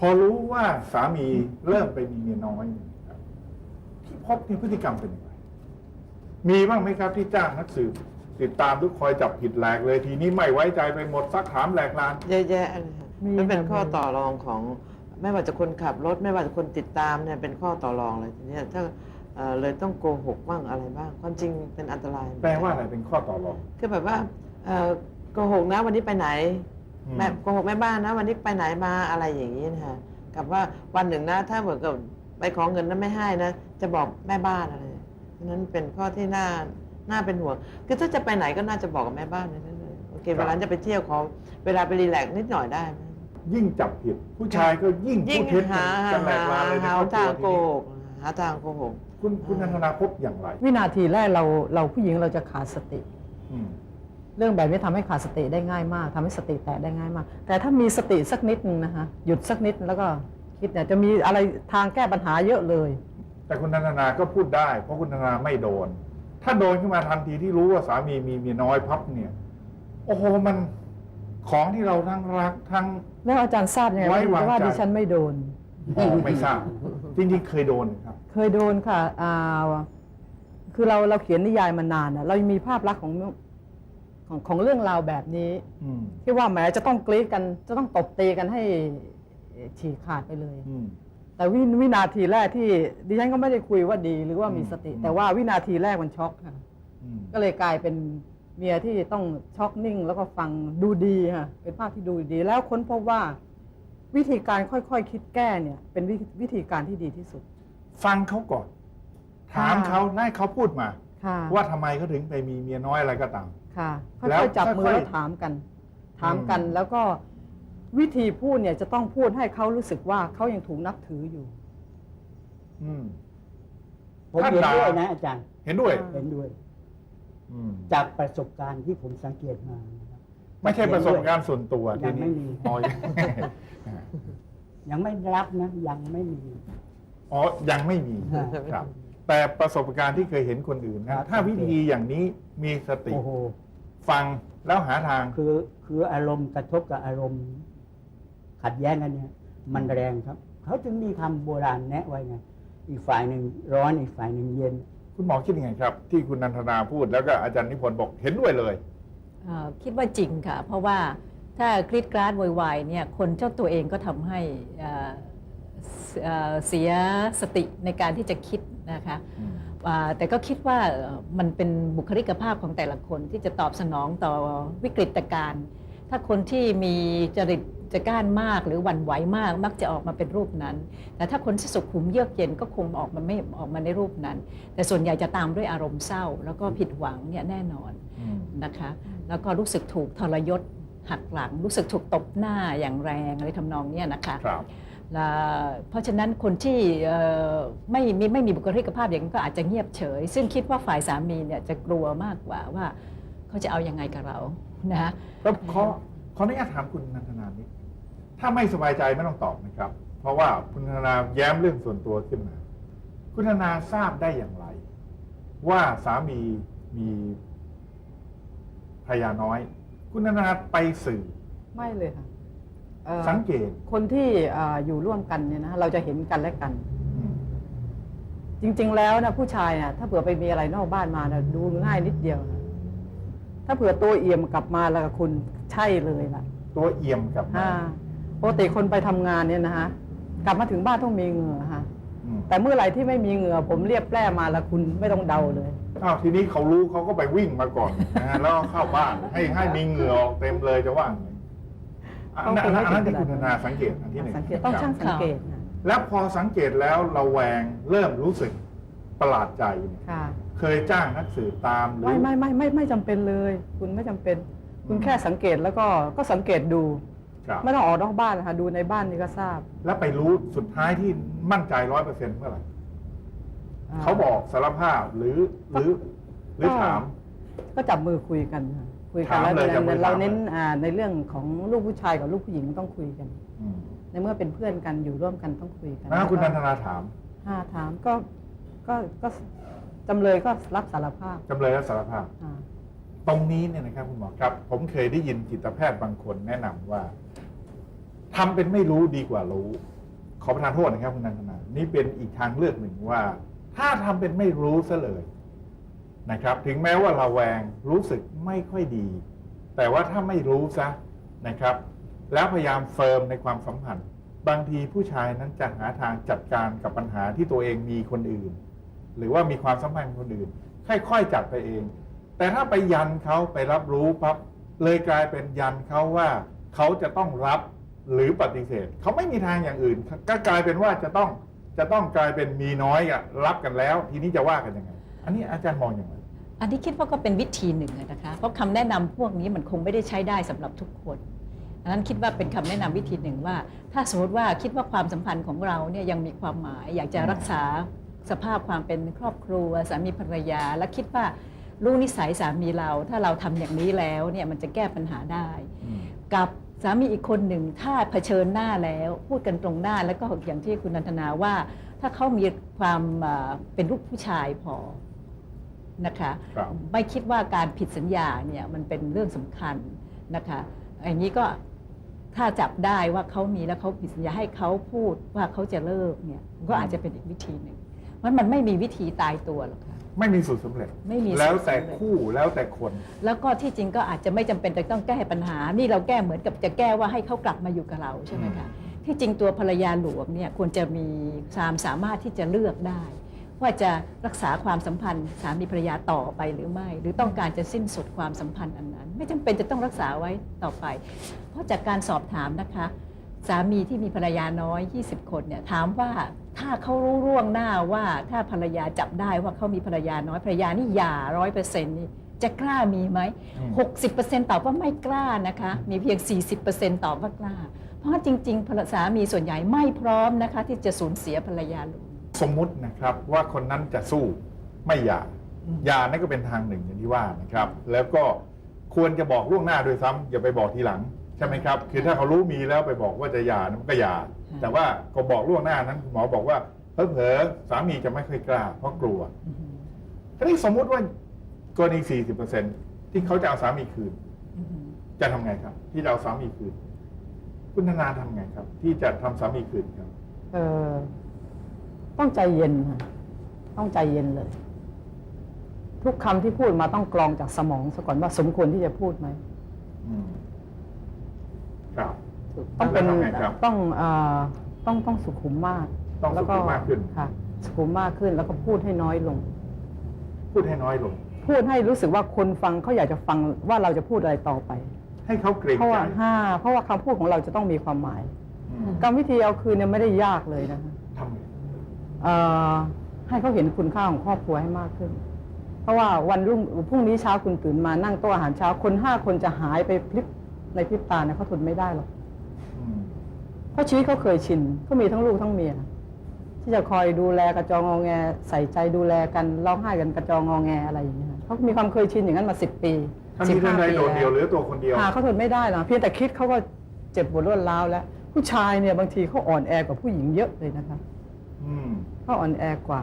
พอรู้ว่าสามีเริ่มไปมีเมียน้อยเนี่ยนะครับที่พบเนี่ยพฤติกรรมเป็นยังไงมีบ้างไหมครับที่จ้างนักสืบติดตามทุกคอยจับผิดแหลกเลยทีนี้ไม่ไว้ใจไปหมดซักถามแหลกลาน เยอะแยะเลยค่ะมีมันเป็นค่ะข้อมี ต่อรองของไม่ว่าจะคนขับรถไม่ว่าจะคนติดตามเนี่ยเป็นข้อต่อรองเลยทีเนี้ยถ้าเอ่อเลยต้องโกหกบ้างอะไรบ้าง ความจริงเป็นอันตรายแปลว่าอะไรเป็นข้อต่อรอง คือแบบว่าเอ่อโกหกนะวันนี้ไปไหนอืม แม่โกหกแม่บ้านนะ วันนี้ไปไหนมาอะไรอย่างนี้นะคะกับว่าวันหนึ่งนะ ถ้าเหมือนกับไปขอเงินแล้วไม่ให้นะ จะบอกแม่บ้านอะไรฉะนั้นเป็นข้อที่น่าน่าเป็นห่วงคือถ้าจะไปไหนก็น่าจะบอกกับแม่บ้านเลยเลยโอเคเวลาจะไปเที่ยวขอเวลาไปรีแลกซ์นิดหน่อยได้นะยิ่งจับผิด ผู้ชายก็ยิ่งยิ่พูงดเท็จหากันแหลกลานเลยในหาครอบครัทางวโกทีนี้หกหาทางโกหก คุณคุณนันทนาพบอย่างไรวินาทีแรกเราเราผู้หญิงเราจะขาดสติ อืม เรื่องแบบนี้ทำให้ขาดสติได้ง่ายมากทำให้สติแตกได้ง่ายมาก แต่ถ้ามีสติสักนิดนึงนะคะหยุดสักนิดแล้วก็คิดเนี่ยจะมีอะไรทางแก้ปัญหาเยอะเลย แต่คุณนันทนาก็พูดได้ เพราะคุณนันทนาไม่โดน ถ้าโดนขึ้นมาทันทีที่รู้ว่าสามีมีเมียน้อยพับเนี่ย โอ้โหมันของที่เราทั้งรักทั้งแล้วอาจารย์ทราบยังไงไว้วางว่าใจดิฉันไม่โดนอ๋อไม่ทราบจริงๆเคยโดนครับ เคยโดนค่ะอ่าคือเราเราเขียนนิยายมานานนะเรายังมีภาพลักษณ์ของ ของของเรื่องราวแบบนี้อืมที่ว่าแหมจะต้องกรี๊ดกัน จะต้องตบตีกันให้ฉีกขาดไปเลย อืม แต่วิวินาทีแรกที่ดิฉันก็ไม่ได้คุยว่าดีหรือว่ามีสติ อืม แต่ว่าวินาทีแรกมันช็อกค่ะ อืมก็เลยกลายเป็นเมียที่ต้องช็อกนิ่ง แล้วก็ฟังดูดีค่ะ เป็นภาพที่ดูดี แล้วค้นพบว่า วิธีการค่อยๆคิดแก้เนี่ย เป็นวิวิธีการที่ดีที่สุด ฟังเขาก่อน ถามค่ะเขาให้เขาพูดมา ค่ะว่าทำไมเขาถึงไปมีเมียน้อยอะไรก็ตาม ค่ะแล้ว ค่อยๆจับมือค่อยๆแล้วถามกัน ถามกันอืมแล้วก็วิธีพูดเนี่ยจะต้องพูดให้เขารู้สึกว่าเขายังถูกนับถืออยู่ อืม ผมท่านเห็นด่า ด้วยนะอาจารย์เห็นด้วย อ่า เห็นด้วย อืมจากประสบการณ์ที่ผมสังเกตมานะครับ ไม่ใช่ประสบการณ์ส่วนตัวยังทีไม่นี้มี อ๋อยังไม่รับนะ ยังไม่มี อ๋อยังไม่มีฮะครับ แต่ประสบการณ์ที่เคยเห็นคนอื่นครันะบถ้าวิธีอย่างนี้มีสติ โอ้โห ฟังแล้วหาทาง คือคืออารมณ์กระทบกับอารมณ์ ขัดแย้งกันเนี่ย มันแรงครับ เขาจึงมีคำโบราณแนะไว้ไงอีกฝ่ายหนึ่งร้อนอีกฝ่ายหนึ่งเย็น คุณหมอคิดยังไงครับ ที่คุณนันทนาพูดแล้วก็อาจารย์นิพนธ์บอกเห็นด้วยเลยเอ่อคิดว่าจริงค่ะ เพราะว่าถ้ากรีดกราดโวยวายเนี่ยคนเจ้าตัวเองก็ทำให้เอ่อเอ่อเสียสติในการที่จะคิดนะคะอ่า แต่ก็คิดว่าเอ่อมันเป็นบุคลิกภาพของแต่ละคนที่จะตอบสนองต่อวิกฤตการณ์ถ้าคนที่มีจริตจะก้านมากหรือหวั่นไหวมากมักจะออกมาเป็นรูปนั้น แต่ถ้าคนที่สุขุมเยือกเย็นก็คงออกมาไม่ออกมาในรูปนั้น แต่ส่วนใหญ่จะตามด้วยอารมณ์เศร้า แล้วก็ผิดหวังเนี่ยแน่นอนนะคะ แล้วก็รู้สึกถูกทรยศหักหลัง รู้สึกถูกตบหน้าอย่างแรงอะไรทำนองเนี้ยนะคะ ครับแล้วเพราะฉะนั้นคนที่เอ่อไม่ไม่ไม่มีบุคลิกภาพอย่างนั้นก็อาจจะเงียบเฉย ซึ่งคิดว่าฝ่ายสามีเนี่ยจะกลัวมากกว่าว่าเขาจะเอายังไงกับเรานะแล้วขอขออนุญาตถามคุณนันทนานิดถ้าไม่สบายใจไม่ต้องตอบนะครับ เพราะว่าคุณนันทนาแย้มเรื่องส่วนตัวขึ้นมา คุณนันทนาทราบได้อย่างไร ว่าสามีมีภรรยาน้อย คุณนันทนาไปสื่อ ไม่เลยค่ะ เอ่อสังเกตคนที่อ่าอยู่ร่วมกันเนี่ยนะเราจะเห็นกันและกัน อืมจริง ๆ แล้วนะผู้ชายนะถ้าเผื่อไปมีอะไรนอกบ้านมานะดูง่ายนิดเดียวนะถ้าเผื่อตัวเอี่ยมกลับมาแล้วก็คุณใช่เลยล่ะตัวเอี่ยมกลับมาอ่าปกติคนไปทำงานเนี่ยนะฮะกลับมาถึงบ้านต้องมีเหงื่อฮะอืมแต่เมื่อไหร่ที่ไม่มีเหงื่อ ผมเรียบแปร่มาแล้วคุณไม่ต้องเดาเลย อ้าวทีนี้เขารู้เขาก็ไปวิ่งมาก่อนนะฮะแล้วก็เข้าบ้านให้ให้มีเหงื่อออกเต็มเลยจะว่าไง อันนั้นอันนั้นที่คุณนันทนาสังเกตอันที่หนึ่งสังเกตต้องครับช่างสังเกตนะแล้วพอสังเกตแล้วเราแวงเริ่มรู้สึกประหลาดใจเนี่ยค่ะ เคยจ้างนักสืบตามหรือไม่ไม่ไม่ไม่ไม่จำเป็นเลย คุณไม่จำเป็น คุณอืม แค่สังเกตแล้วก็ก็สังเกตดู ครับไม่ต้องออกนอกบ้านนะคะดูในบ้านนี่ก็ทราบแล้วไปรู้สุดท้ายที่มั่นใจร้อยเปอร์เซ็นต์เมื่อไหร่เขาบอกสารภาพหรือหรือหรือถาม ก็จับมือคุยกันค่ะคุยกันถามแล้วเลยจับมือเราถาม เน้นเลยอ่าในเรื่องของลูกผู้ชายกับลูกผู้หญิงต้องคุยกัน อืมในเมื่อเป็นเพื่อนกันอยู่ร่วมกันต้องคุยกันนะคุณนันทนาถามอ่าถามก็ก็ก็จำเลยก็รับสารภาพจำเลยรับสารภาพ อ่า ตรงนี้เนี่ยนะครับคุณหมอครับ ผมเคยได้ยินจิตแพทย์บางคนแนะนำว่าถทำเป็นไม่รู้ดีกว่ารู้ ขอประทานโทษนะครับคุณนันทนา นี่เป็นอีกทางเลือกหนึ่งว่า ถ้าทำเป็นไม่รู้ซะเลย นะครับถึงแม้ว่าเราแวงรู้สึกไม่ค่อยดี แต่ว่าถ้าไม่รู้ซะนะครับ แล้วพยายามเฟิร์มในความสัมพันธ์ บางทีผู้ชายนั้นจะหาทางจัดการกับปัญหาที่ตัวเองมีคนอื่น หรือว่ามีความสัมพันธ์คนอื่น ค่อยๆจัดไปเอง แต่ถ้าไปยันเขาไปรับรู้ปั๊บเลยกลายเป็นยันเขาว่าเขาจะต้องรับหรือปฏิเสธเขาไม่มีทางอย่างอื่น ก็กลายเป็นว่าจะต้องจะต้องกลายเป็นมีน้อยอะรับกันแล้ว ทีนี้จะว่ากันยังไง อันนี้อาจารย์มองอย่างไรอันนี้คิดว่าก็เป็นวิธีหนึ่งนะคะเพราะคำแนะนำพวกนี้มันคงไม่ได้ใช้ได้สำหรับทุกคนอันนั้นคิดว่าเป็นคำแนะนำวิธีหนึ่งว่า ถ้าสมมติว่าคิดว่าความสัมพันธ์ของเราเนี่ยยังมีความหมาย อยากจะรักษาสภาพความเป็นครอบครัวสามีภรรยา และคิดว่ารู้นิสัยสามีเรา ถ้าเราทำอย่างนี้แล้วเนี่ยมันจะแก้ปัญหาได้กับสามีอีกคนหนึ่งถ้าเผชิญหน้าแล้วพูดกันตรงหน้าแล้วก็อย่างที่คุณนันทนาว่า ถ้าเขามีความเอ่อเป็นลูกผู้ชายพอ นะคะครับไม่คิดว่าการผิดสัญญาเนี่ยมันเป็นเรื่องสำคัญนะคะอย่างนี้ก็ถ้าจับได้ว่าเขามีแล้วเขาผิดสัญญาให้เขาพูดว่าเขาจะเลิกเนี่ยก็อาจจะเป็นอีกวิธีหนึ่งมันมันไม่มีวิธีตายตัวหรอกค่ะ ไม่มีสูตรสำเร็จ ไม่มีสูตรแล้วแต่สำเร็จคู่แล้วแต่คน แล้วก็ที่จริงก็อาจจะไม่จำเป็นจะต้องแก้ปัญหา นี่เราแก้เหมือนกับจะแก้ว่าให้เขากลับมาอยู่กับเราใช่ไหมคะ ที่จริงตัวภรรยาหลวงเนี่ยควรจะมีความสามารถที่จะเลือกได้ ว่าจะรักษาความสัมพันธ์สามีภรรยาต่อไปหรือไม่ หรือต้องการจะสิ้นสุดความสัมพันธ์อันนั้น ไม่จำเป็นจะต้องรักษาไว้ต่อไป เพราะจากการสอบถามนะคะ สามีที่มีภรรยาน้อย 20 คนเนี่ยถามว่าถ้าเขารู้ร่วงหน้าว่าถ้าภรรยาจับได้ว่าเขามีภรรยาน้อยภรรยานี่หย่าร้อยเปอร์เซ็นต์นี่จะกล้ามีไหมอืม60%ตอบว่าไม่กล้านะคะ มีเพียง 40%ตอบว่ากล้า เพราะจริง ๆ ภรรสามีส่วนใหญ่ไม่พร้อมนะคะ ที่จะสูญเสียภรรยาหลวง สมมุตินะครับว่าคนนั้นจะสู้ไม่หย่าอืมหย่านั่นก็เป็นทางหนึ่งอย่างที่ว่านะครับ แล้วก็ควรจะบอกล่วงหน้าโดวยซ้ำอย่าไปบอกทีหลังใช่ไหมครับ คือถ้าเขารู้มีแล้วไปบอกว่าจะหย่านั้นมันก็หย่าแต่ว่าก็บอกล่วงหน้านั้นคุณหมอบอกว่าเผลอๆสามีจะไม่ค่อยกล้าเพราะกลัวทีนี้สมมุติว่ากรณี40%ที่เขาจะเอาสามีคืน จะทำไงครับ ที่จะเอาสามีคืน คุณธนาทำไงครับ ที่จะทำสามีคืนครับ เออ ต้องใจเย็นค่ะต้องใจเย็นเลย ทุกคำที่พูดมาต้องกรองจากสมองซะก่อนว่าสมควรที่จะพูดไหมอืมครับต้องเป็นแล้วทำไงครับต้องเอ่อต้องต้องสุขุมมากต้องแล้วสุขุมมากขึ้นค่ะ สุขุมมากขึ้นแล้วก็พูดให้น้อยลง พูดให้น้อยลง พูดให้รู้สึกว่าคนฟังเขาอยากจะฟังว่าเราจะพูดอะไรต่อไป ให้เขาเกรงเพราะใจว่าห้าเพราะว่าคำพูดของเราจะต้องมีความหมายอืมกรรมวิธีเอาคืนเนี่ยไม่ได้ยากเลยนะคะทำไงเอ่อ ให้เขาเห็นคุณค่าของครอบครัวให้มากขึ้น เพราะว่าวันรุ่งพรุ่งนี้เช้าคุณตื่นมานั่งโต๊ะอาหารเช้าคนห้าคนจะหายไปพลิบในพริบตาเนี่ยเขาทนไม่ได้หรอกอืมเพราะชีวิตเขาเคยชินเขามีทั้งลูกทั้งเมียที่จะคอยดูแลกระจองงอแง ใส่ใจดูแลกันร้องไห้กันกระจองงอแงอะไรอย่างเงี้ยเขามีความเคยชินอย่างนั้นมาสิบปีถ้าสิมีบเรื่องห้าใดปีโดดเดียวหแล้วรือตัวคนเดียวหาเขาทนไม่ได้หรอกเพียงแต่คิดเขาก็เจ็บปวดรวดร้าวแล้ว ผู้ชายเนี่ยบางทีเขาอ่อนแอกว่าผู้หญิงเยอะเลยนะคะ อืมเขาอ่อนแอกว่า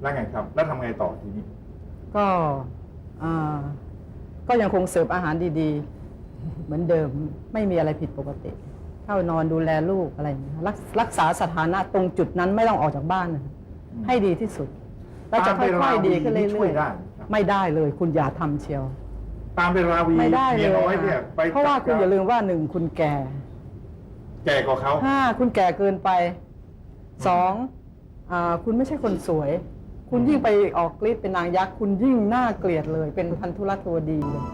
แล้วไงครับ แล้วทำไงต่อทีนี้ ก็อ่าก็ยังคงเสิร์ฟอาหารดีๆ เหมือนเดิมไม่มีอะไรผิดปกติ เข้านอนดูแลลูกอะไรอย่างเงี้ยรักรักษาสถานะตรงจุดนั้นไม่ต้องออกจากบ้านนะอืม ให้ดีที่สุดแล้วจะค่อยๆดีขึ้นเรื่ช่วอยยได้ไหมครับๆ ไม่ได้เลย คุณอย่าทำเชียว ตามเป็นราวีไม่ได้เมีเลยยน้อยเนี่ยค่ะไปเพราะว่าจัดคุณอย่าลืมว่าหนึ่งคุณแก่ แก่กว่าเขาห้าคุณแก่เกินไป สองอคุณไม่ใช่คนสวย คุณยิ่งไปออกฤทธิ์เป็นนางยักษ์ คุณยิ่งน่าเกลียดเลย เป็นพันธุรัตวดีเลย